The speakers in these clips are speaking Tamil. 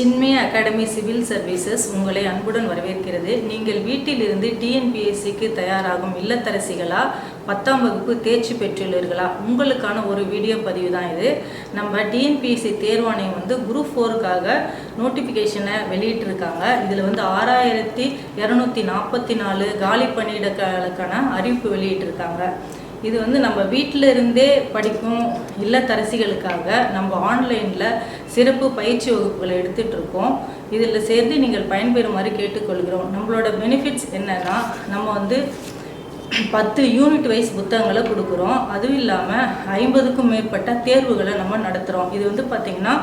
சின்மய அகாடமி சிவில் சர்வீசஸ் உங்களை அன்புடன் வரவேற்கிறது. நீங்கள் வீட்டிலிருந்து டிஎன்பிஎஸ்சிக்கு தயாராகும் இல்லத்தரசிகளா? பத்தாம் வகுப்பு தேர்ச்சி பெற்றுள்ளீர்களா? உங்களுக்கான ஒரு வீடியோ பதிவு தான் இது. நம்ம டிஎன்பிஎஸ்சி தேர்வாணையம் வந்து குரூப் ஃபோருக்காக நோட்டிஃபிகேஷனை வெளியிட்டிருக்காங்க. இதில் வந்து ஆறாயிரத்தி இரநூத்தி நாற்பத்தி நாலு காலி பணியிடங்களுக்கான அறிவிப்பு வெளியிட்டிருக்காங்க. இது வந்து நம்ம வீட்டில் இருந்தே படிக்கும் இல்லத்தரசிகளுக்காக நம்ம ஆன்லைனில் சிறப்பு பயிற்சி வகுப்புகளை எடுத்துகிட்ருக்கோம் இதில் சேர்ந்து நீங்கள் பயன்பெறுமாறு கேட்டுக்கொள்கிறோம். நம்மளோட பெனிஃபிட்ஸ் என்னென்னா நம்ம வந்து பத்து யூனிட் வைஸ் புத்தகங்களை கொடுக்குறோம். அதுவும் இல்லாமல் ஐம்பதுக்கும் மேற்பட்ட தேர்வுகளை நம்ம நடத்துகிறோம் இது வந்து பார்த்திங்கன்னா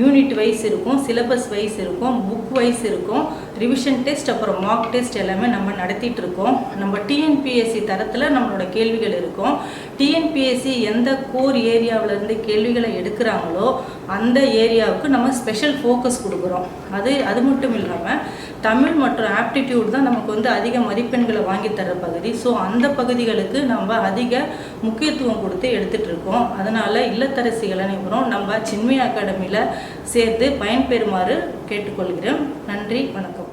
யூனிட் வைஸ் இருக்கும் சிலபஸ் வைஸ் இருக்கும் புக் வைஸ் இருக்கும். ரிவிஷன் டெஸ்ட் அப்புறம் மார்க் டெஸ்ட் எல்லாமே நம்ம நடத்திட்டு இருக்கோம். நம்ம டிஎன்பிஎஸ்சி தரத்தில் நம்மளோட கேள்விகள் இருக்கும். டிஎன்பிஎஸ்சி எந்த கோர் ஏரியாவிலேருந்து கேள்விகளை எடுக்கிறாங்களோ அந்த ஏரியாவுக்கு நம்ம ஸ்பெஷல் ஃபோக்கஸ் கொடுக்குறோம். அது அது மட்டும் இல்லாமல் தமிழ் மற்றும் ஆப்டிடியூட் தான் நமக்கு வந்து அதிக மதிப்பெண்களை வாங்கி தர பகுதி. ஸோ அந்த பகுதிகளுக்கு நம்ம அதிக முக்கியத்துவம் கொடுத்து எடுத்துகிட்டு இருக்கோம் அதனால் இல்லத்தரசிகள் அனைவரும் நம்ம சின்மய அகாடமியில் சேர்த்து பயன்பெறுமாறு கேட்டுக்கொள்கிறேன். நன்றி வணக்கம்.